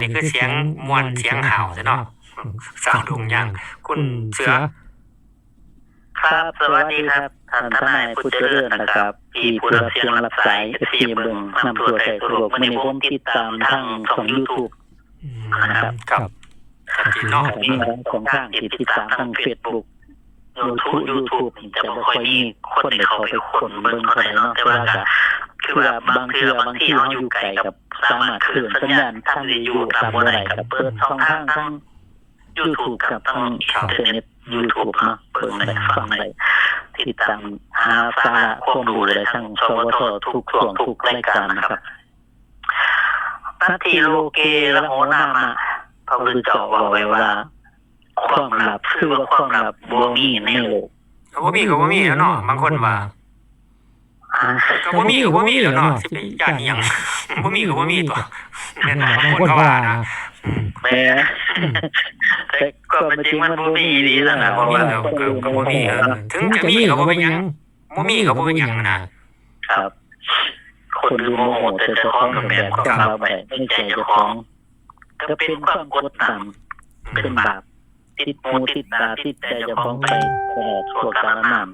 นี่คือเสียงมวลเสียงข่าวใช่เนาะสาวดงย่างคุณเสือ ครับ สวัสดีครับท่านทนายผู้เจริญนะครับที่ผู้รับเสียงรับสายที่เบิ่งนำตัวใจตัวโลกไม่ได้ผมติดตามทางของ YouTube นะครับครับชัดเจนเนาะมีของทางที่ติดตามทาง Facebook YouTube YouTube จะบ่ค่อยมีคนได้เข้าไปคนเบิ่งเท่าไหร่เนาะแต่ว่าก็ คือว่าบางเทื่อบางที่เฮาอยู่ไกลกับสามารถคลื่นสัญญาณทางวิทยุตามบ่ได้กับเปิดช่องทางทาง YouTube กับทางอินเทอร์เน็ต YouTube เนาะเบิ่งได้ฟังได้ติดตามหาสาระความรู้ได้ทั้งสวททุกช่วงทุกรายการนะครับนาทีโลเกละโหนามะพระพุทธเจ้าบอกไว้ว่า ความลับคือว่าความลับบ่มีในโลกก็บ่มีก็บ่มีแล้วเนาะบางคนว่าอ่า ก็บ่มีก็บ่มีแล้วเนาะสิไปย่านอีหยังบ่มีก็บ่มีตัวแม่นบ่บางคนก็ว่านะอืมแหม่แต่ก็เป็นจริงมันบ่มีดีแล้วนะเพราะว่าก็ก็ก็บ่มีเออถึงจะมีก็บ่เป็นหยังบ่มีก็บ่เป็นหยังนะครับ คนดูโมโหแต่เจ้าของกับแบบความลับแบบไม่ใจเจ้าของก็เป็นความกดดันเป็นบาปติดหูติดตาติดใจเจ้าของไปตลอดชั่วกาลนาน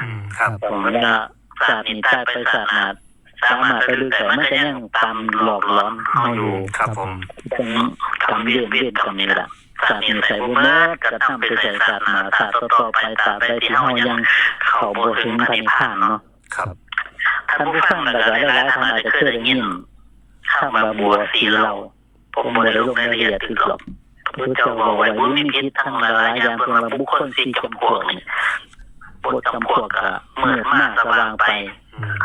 อืมครับผมว่า ศาสตร์นี้ตายไปศาสตร์นาสามารถไปลึกแต่มันก็ยังตามหลอกหลอนเฮาอยู่ครับผมคงกรรมเวียนเวียนกรรมนี่แหละศาสตร์นี้ใส่บ่เมิดกระทำไปใส่ศาสตร์นาศาสตร์ต่อๆไปตราบใดที่เฮายังเข้าบ่ถึงพระนิพพานเนาะครับท่านผู้ฟังหลายๆหลายๆท่านอาจจะเคยได้ยินคำว่าบัวสีเหล่าผมบ่ได้ลงรายละเอียดถึงหรอกพระพุทธเจ้าบอกไว้บุญมีพิษทั้งหลายอย่างเพิ่นว่าบุคคลสี่จำพวกนี่ บทจำพวกก็มืดมาสว่างไปอืม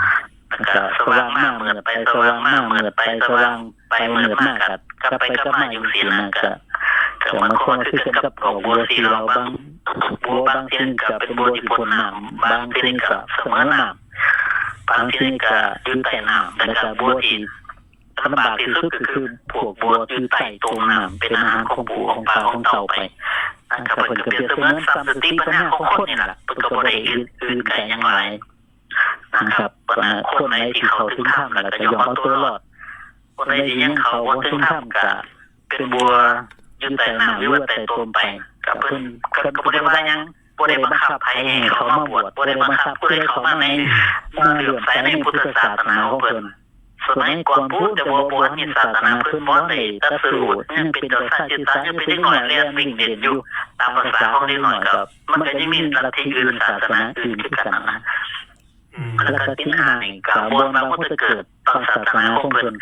แล้วก็สว่างมามืดไปสว่างมามืดไปสว่างไปมืดมากก็กลับไปกลับมาอยู่สินะก็ก็มันคงคือกันกับของบัวสีเหล่าบางบัวบางสิ่งก็เป็นบัวที่พ้นน้ำบางสิ่งก็เสมอน้ำบางทีก็อยู่ใต้น้ำแล้วก็บัวที่ลำบากที่สุดก็คือพวกบัวอยู่ใต้ตรงน้ำเป็นอาหารของผู้ของปลาของเต่าไป อันก็เป็นก็เปรียบเสมือนสามสติปัญญาของคนนี่แหละเป็นก็บ่ได้อื่นไกลอย่างไรนะครับคนไหนที่เขาถึงถ้ำแล้วก็ยอมเอาตัวรอดคนไหนที่ยังเขาบ่ถึงถ้ำก็เป็นบัวอยู่ใต้น้ำหรือว่าใต้ต้นไปก็เพิ่นเพิ่นก็บ่ได้ว่าหยังบ่ได้บังคับให้เขามาบวชบ่ได้บังคับผู้ใดเข้ามาในมาเหลื่อมใสในพุทธศาสนาของเพิ่น สมัยก่อนพูดจะบอกว่ามีศาสนาเพิ่นบ่ได้ตัดสู้ยังเป็นเจ้าชายจิตสารยังเป็นเด็กน้อยเรียนวิ่งเด่นอยู่ตามภาษาของเด็กน้อยครับมันก็ยังมีลัทธิอื่นศาสนาอื่นคือกันนะแล้วก็ทิ้งหายกับบนบางพุทธเกิดตามศาสนาของเพิ่น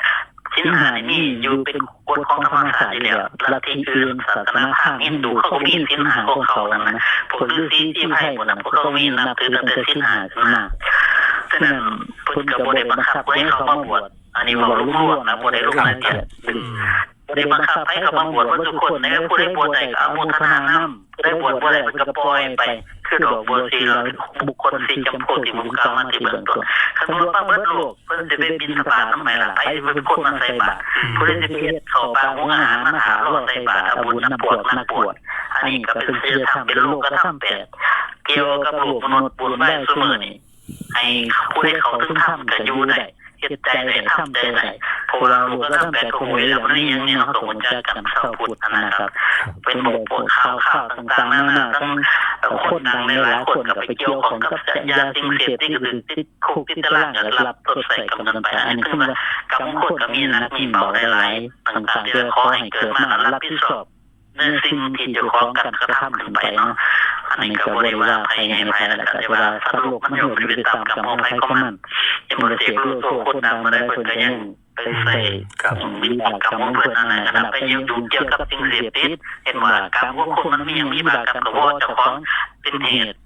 ทิ้งหายนี่อยู่เป็นกฎของธรรมชาติอยู่แล้วลัทธิอื่นศาสนาทางฮินดูเขาก็มีทิ้งหายของเขานะนะพวกฤาษีที่ไทยพวกนั้นพวกเขามีนับถือตั้งแต่ทิ้งหายขึ้นมา ฉะนั้นเพิ่นก็บ่ได้บังคับให้เขามาบวชอันนี้ว่ารู้ร่วงนะบ่ได้รู้รายละเอียดอืมบ่ได้บังคับให้เขามาบวชว่าทุกคนนะผู้ใดบวชได้ก็อนุโมทนานํผู้ใดบวชบ่ได้เพิ่นก็ปล่อยไปคือดอกบัวสีเราบุคคลสี่จำพวกที่ผมกล่าวมาที่เบื้องต้นคันบวชมาเบิดโลกเพิ่นสิไปบิณฑบาตนำไหมล่ะไผเป็นคนมาใส่บาตรผู้ใดสิไปเฮ็ดข้าวปลาหุงอาหารมาหาล่อใส่บาตรเอาบุญนำปวดนักบวชอันนี้ก็เป็นศีลธรรมเป็นโลกธรรมแปดเกี่ยวกับโลกมนุษย์บุญได้ซุมื้อนี้ ให้ผู้ใดเขาถึงทำก็อยู่ได้เฮ็ดใจได้ทำใจได้พวกเราลูกก็ทำแต่คงไว้แล้วนี่ยังเนี่ยเขาต้องรู้จักกันเข้าพุทธนะครับ เป็นบทปวดข่าวข่าวต่างๆนานาทั้งคนดังในหลายคนก็ไปเกี่ยวของกับยาสิ่งเสพติดก็คือติดคุกติดตารางก็รับทดใส่กำลังไปอันนี้คือว่ากรรมคนก็มีน้าที่เบาหลายๆต่างๆที่ขอให้เกิดมารับผิดชอบในสิ่งที่เจ้าของกันกระทำขึ้นไปเนาะ อันนี้ก็บริว่าภัยให้ภัยแล้วก็เวลาสัตว์โลกมันอยู่ในตามกรรมองภัยของมันยังบ่ได้เสกโลโซคนดังมาได้เพิ่นก็ยังไปใส่กับวิบากกรรมของเพิ่นนั่นแหละนะครับไปยุ่งเกี่ยวกับสิ่งเสพติดเห็นว่ากรรมของคนมันมียังมีบาปกรรมกับว่าเจ้าของเป็นเหตุ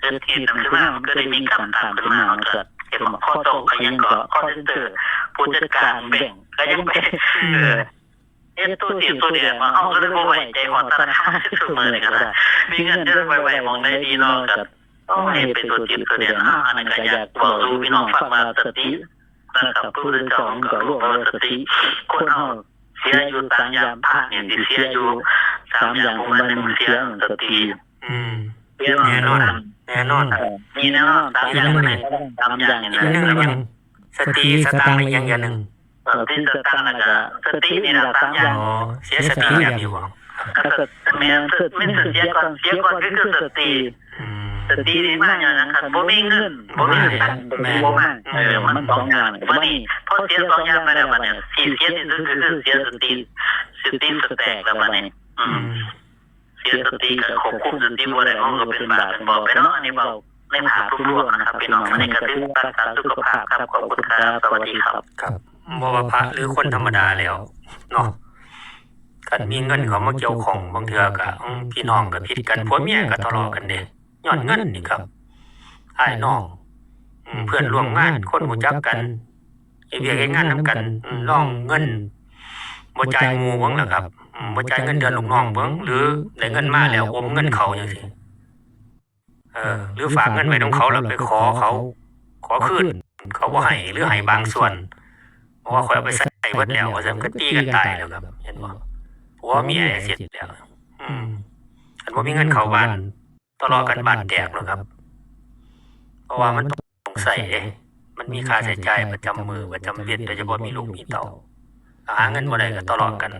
เกิดเหตุนั้นขึ้นมาก็ได้มีกรรมตามขึ้นมาเกิดเห็นว่าข้อตกก็ยังก็ข้อเซ็นอผู้จัดการแบ่งก็ยังไปเออ เฮ็ดตัวสิตัวเดียวมาเฮาก็เลยบ่ไว้ใจฮอดธนาคารซุมื้อนี้ก็ได้มีเงินเดือนไว้ๆมองได้ดีเนาะกับต้องให้เป็นตัวจิตตัวเดียวนะอันนั้นก็อยากบอกรู้พี่น้องฟังว่าสตินะครับผู้ที่สองก็รวมว่าสติคนเฮาเสียอยู่สามอย่างพระเนี่ยสิเสียอยู่สามอย่างของมันหนึ่งเสียหนึ่งสติอืมเสียแน่นอนแน่นอนมีแน่นอนสามอย่างนี่สามอย่างนี่อีกหนึ่งหนึ่งสติสตางค์อีกอย่างอย่างหนึ่ง เอเอ่อที่สตังค์แล้วก็สตินี่ล่ะสามอย่างอ๋อเสียสติอย่างนี้บ่ถ้าเกิดแม่นเกิดไม่นเสียก่อนเสียก่อนก็คือสติอืมสตินี่มาอย่างนั้นครับบ่มีเงินบ่มีตังค์บ่มาเออมันสองอย่างบ่นี่พอเสียสองอย่างไปแล้วบัดนี้ที่เสียที่สุดก็คือเสียสติสติสแตกแล้วบัดนี้อือืมมเสียสติก็ควบคุมสติบ่ได้มันก็เป็นบาปเป็นบ่ไปเนาะอันนี้เว้าในภาพรวมนะครับพี่น้องอันนี้ก็คือรักษาสุขภาพครับขอบคุณครับสวัสดีครับครับ บ่ว่าพระหรือคนธรรมดาแล้วเนาะกันมีเงินเขามาเกี่ยวของบางเทื่อก็อืมพี่น้องก็ผิดกันผัวเมียก็ทะเลาะกันเด้ย้อนเงินนี่ครับอ้ายน้องอืมเพื่อนร่วมงานคนรู้จักกันไอ้เวียกไอ้งานนํกันอืมลองเงินบ่จ่ายหมู่เบิ่งล่ะครับอืมบ่จ่ายเงินเดือนลูกน้องเบิ่งหรือได้เงินมาแล้วอมเงินเขาจังซี่เออ หรือฝากเงินไว้ของเขาแล้วไปขอเขา ขอคืนเขาบ่ให้หรือให้บางส่วนเพ ราะว่าข่อยเอาไปใส่เบิดแล้วว่าซั่นก็ตีกันตายแล้วครับเห็นบ่ผัวเมียเสร็จแล้ว อืมอันบ่มีเงินเข้าบ้านทะเลาะกันบ้านแตกแล้วครับ เพราะว่ามันต้องใส่เด้มันมีค่าใช้จ่ายประจำมือประจำเดือนโดยเฉพาะมีลูกมีเต้าหาเงินบ่ได้ก็ทะเลาะกัน